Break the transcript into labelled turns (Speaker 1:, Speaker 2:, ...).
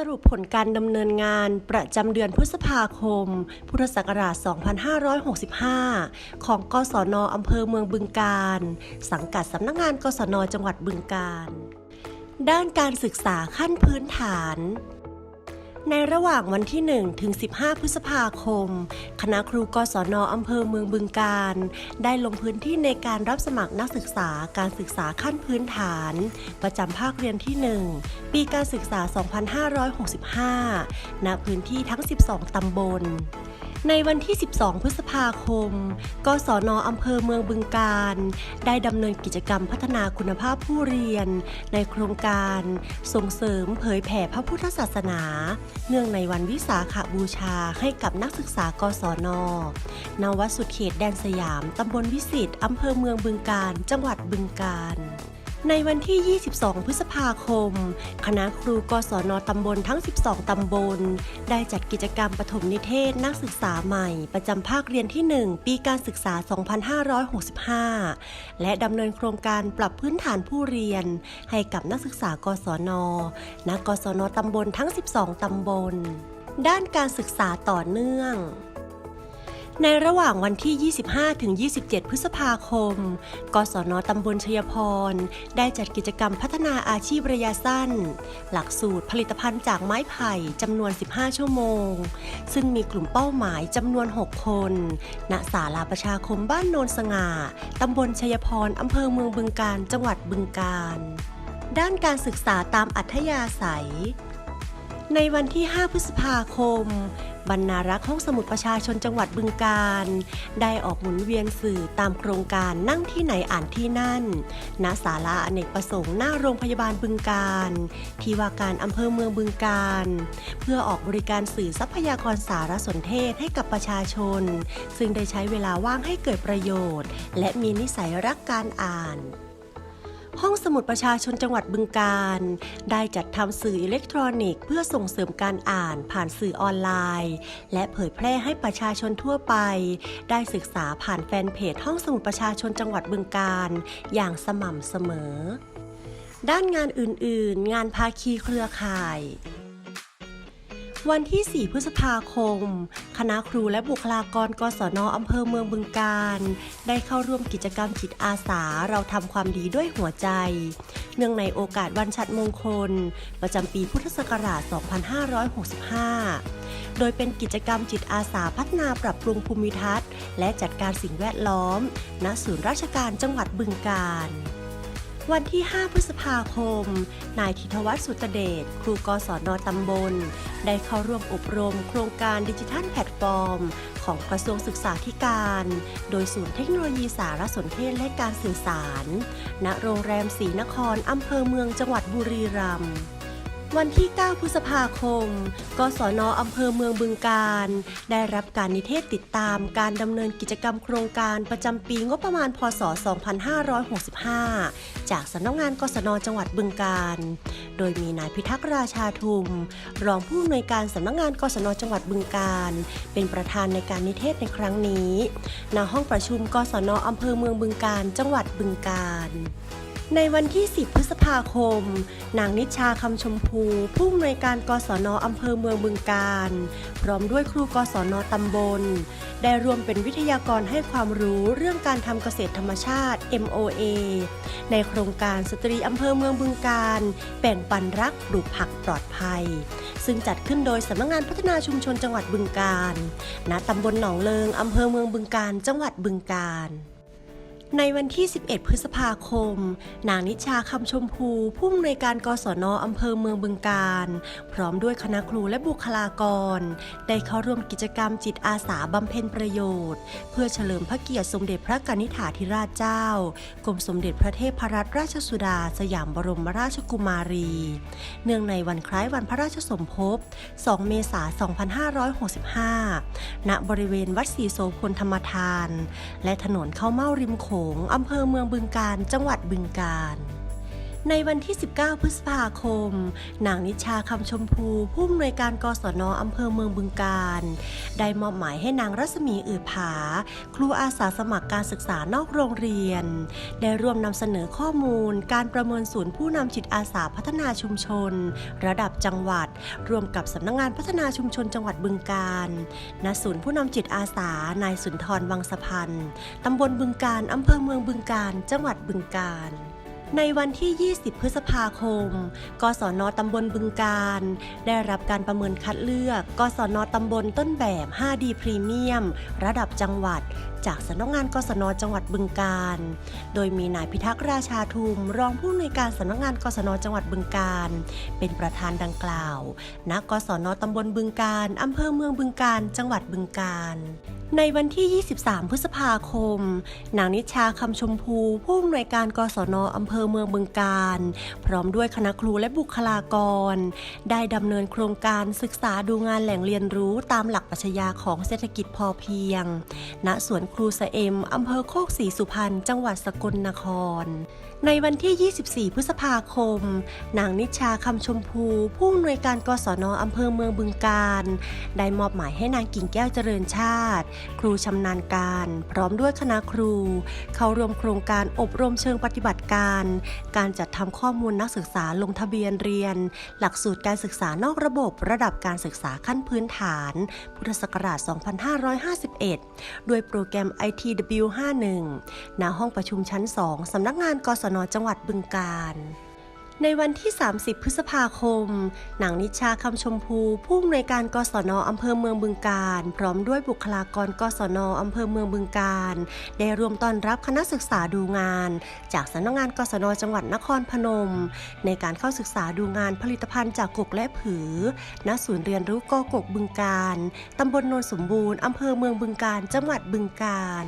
Speaker 1: สรุปผลการดำเนินงานประจำเดือนพฤษภาคม พุทธศักราช 2565 ของกศนอำเภอเมืองบึงการ สังกัดสำนักงานกศนจังหวัดบึงการ ด้านการศึกษาขั้นพื้นฐาน ในระหว่างวันที่ 1 ถึง 15 พฤษภาคม คณะครูกศนอำเภอเมืองบึงการ ได้ลงพื้นที่ในการรับสมัครนักศึกษาการศึกษาขั้นพื้นฐาน ประจำภาคเรียนที่ 1 ปีการศึกษา 2565 ณ พื้นที่ทั้ง 12 ตำบล ในวันที่ 12 พฤษภาคม กศนอำเภอเมืองบึงการ ได้ดำเนินกิจกรรมพัฒนาคุณภาพผู้เรียน ในโครงการส่งเสริมเผยแผ่พระพุทธศาสนา เนื่องในวันวิสาขบูชาให้กับนักศึกษากศนณวัดสุดเขตแดนสยาม ตำบลวิสิตอำเภอเมืองบึงการ จังหวัดบึงการ ในวันที่ 22 พฤษภาคม คณะครูกศนตำบลทั้ง 12 ตำบล ได้จัดกิจกรรมปฐมนิเทศนักศึกษาใหม่ ประจำภาคเรียนที่ 1 ปีการศึกษา 2565 และดำเนินโครงการปรับพื้นฐานผู้เรียน ให้กับนักศึกษากศนณกศนตำบลทั้ง 12 ตำบล ด้านการศึกษาต่อเนื่อง ในระหว่างวันที่ 25ถึง27 พฤษภาคม กศนตำบลชยพร ได้จัดกิจกรรมพัฒนาอาชีพระยะสั้น หลักสูตรผลิตภัณฑ์จากไม้ไผ่จำนวน 15 ชั่วโมง ซึ่งมีกลุ่มเป้าหมายจำนวน 6 คน ณ ศาลาประชาคมบ้านโนนสง่า ตำบลชยพร อำเภอเมืองบึงการ จังหวัดบึงการ ด้านการศึกษาตามอัธยาศัย ในวันที่ 5 พฤษภาคม บรรณารักษ์ห้องสมุดประชาชนจังหวัดบึงการ ได้ออกหมุนเวียนสื่อตามโครงการนั่งที่ไหนอ่านที่นั่น ณ ศาลาอเนกประสงค์หน้าโรงพยาบาลบึงการ ที่ว่าการอำเภอเมืองบึงการ เพื่อออกบริการสื่อทรัพยากรสารสนเทศให้กับประชาชน ซึ่งได้ใช้เวลาว่างให้เกิดประโยชน์ และมีนิสัยรักการอ่าน ห้องสมุดประชาชนจังหวัดบึงการ ได้จัดทำสื่ออิเล็กทรอนิกส์เพื่อส่งเสริมการอ่านผ่านสื่อออนไลน์ และเผยแพร่ให้ประชาชนทั่วไป ได้ศึกษาผ่านแฟนเพจห้องสมุดประชาชนจังหวัดบึงการ อย่างสม่ำเสมอ ด้านงานอื่นๆ งานภาคีเครือข่าย วันที่ 4 พฤษภาคม คณะครูและบุคลากรกศนอำเภอเมืองบึงการ ได้เข้าร่วมกิจกรรมจิตอาสาเราทำความดีด้วยหัวใจ เนื่องในโอกาสวันชัดมงคล ประจำปีพุทธศักราช 2565 โดยเป็นกิจกรรมจิตอาสาพัฒนาปรับปรุงภูมิทัศน์ และจัดการสิ่งแวดล้อม ณ ศูนย์ราชการจังหวัดบึงการ วันที่ 5 พฤษภาคม นายธิทวัฒน์สุตเดช ครูกศนตำบล ได้เข้าร่วมอบรมโครงการดิจิทัลแพลตฟอร์ม ของกระทรวงศึกษาธิการ โดยศูนย์เทคโนโลยีสารสนเทศและการสื่อสาร ณ โรงแรมศรีนครอำเภอเมืองจังหวัดบุรีรัมย์ วันที่ 9 พฤษภาคม กศนอำเภอเมืองบึงการ ได้รับการนิเทศติดตามการดำเนินกิจกรรมโครงการประจำปีงบประมาณ พศ 2565 จากสำนักงานกศนจังหวัดบึงการ โดยมีนายพิทักษ์ราชาทุม รองผู้อำนวยการสำนักงานกศนจังหวัดบึงการ เป็นประธานในการนิเทศในครั้งนี้ ณ ห้องประชุมกศนอำเภอเมืองบึงการ จังหวัดบึงการ ในวันที่ 10 พฤษภาคม นางนิชาคำชมพู ผู้อำนวยการกศนอำเภอเมืองบึงการ พร้อมด้วยครูกศนตำบล ได้รวมเป็นวิทยากรให้ความรู้เรื่องการทำเกษตรธรรมชาติ MOA ในโครงการสตรีอำเภอเมืองบึงการแบ่งปันรักปลูกผักปลอดภัย ซึ่งจัดขึ้นโดยสำนักงานพัฒนาชุมชนจังหวัดบึงการ ณตำบลหนองเลิงอำเภอเมืองบึงการจังหวัดบึงการ ในวันที่ 11 พฤษภาคม นางนิชาคำชมพู ผู้อำนวยการกศนอำเภอเมืองบึงการ พร้อมด้วยคณะครูและบุคลากร ได้เข้าร่วมกิจกรรมจิตอาสาบำเพ็ญประโยชน์ เพื่อเฉลิมพระเกียรติสมเด็จพระกนิษฐาธิราชเจ้า กรมสมเด็จพระเทพรัตนราชสุดา สยามบรมราชกุมารี เนื่องในวันคล้ายวันพระราชสมภพ 2 เมษายน 2565 ณ บริเวณวัดศรีโสพลธรรมทาน และถนนเข้าเม่าริมโขงอำเภอเมืองบึงการ จังหวัดบึงการ ในวันที่ 19 พฤษภาคม นางนิชาคำชมพูผู้อำนวยการกศนอำเภอเมืองบึงการ ได้มอบหมายให้นางรัศมีอืดผา ครูอาสาสมัครการศึกษานอกโรงเรียน ได้ร่วมนำเสนอข้อมูล การประเมินศูนย์ผู้นำจิตอาสาพัฒนาชุมชน ระดับจังหวัดร่วมกับสำนักงานพัฒนาชุมชนจังหวัดบึงการณศูนย์ผู้นำจิตอาสา นายสุนทรวังสะพันธ์ตำบลบึงการอำเภอเมืองบึงการ จังหวัดบึงการ ในวันที่ 20 พฤษภาคม กศนตำบลบึงการ ได้รับการประเมินคัดเลือก กศนตำบลต้นแบบ 5D พรีเมียม ระดับจังหวัด จากสำนักงานกศนจังหวัดบึงการ โดยมีนายพิทักษ์ราชาทุม รองผู้อำนวยการสำนักงานกศนจังหวัดบึงการ เป็นประธานดังกล่าว ณ กศนตำบลบึงการอำเภอเมืองบึงการ จังหวัดบึงการ ในวันที่ 23 พฤษภาคม นางนิชาคำชมพูผู้อำนวยการกศนอำเภอเมืองบึงการ พร้อมด้วยคณะครูและบุคลากร ได้ดำเนินโครงการศึกษาดูงานแหล่งเรียนรู้ตามหลักปรัชญาของเศรษฐกิจพอเพียง ณ สวนครูสเอมอำเภอโคกศรีสุพรรณ จังหวัดสกลนคร ในวันที่ 24 พฤษภาคม นางนิชาคำชมพู ผู้อำนวยการกศนอำเภอเมืองบึงการ ได้มอบหมายให้นางกิ่งแก้วเจริญชาติ ครูชำนาญการ พร้อมด้วยคณะครู เข้าร่วมโครงการอบรมเชิงปฏิบัติการ การจัดทำข้อมูลนักศึกษาลงทะเบียนเรียน หลักสูตรการศึกษานอกระบบระดับการศึกษาขั้นพื้นฐาน พุทธศักราช 2551 ด้วยโปรแกรม ITW51 ณ ห้องประชุมชั้น 2 สำนักงานกศนจังหวัดบึงกาฬในวันที่ 30 พฤษภาคมนางนิชาคำชมพู ผู้อำนวยการกศนอำเภอเมืองบึงการ พร้อมด้วยบุคลากรกศนอำเภอเมืองบึงการ ได้รวมต้อนรับคณะศึกษาดูงาน จากสำนักงานกศนจังหวัดนครพนม ในการเข้าศึกษาดูงานผลิตภัณฑ์จากกกและผือ ณ ศูนย์เรียนรู้กกกบึงการ ตำบลโนนสมบูรณ์อำเภอเมืองบึงการ จังหวัดบึงการ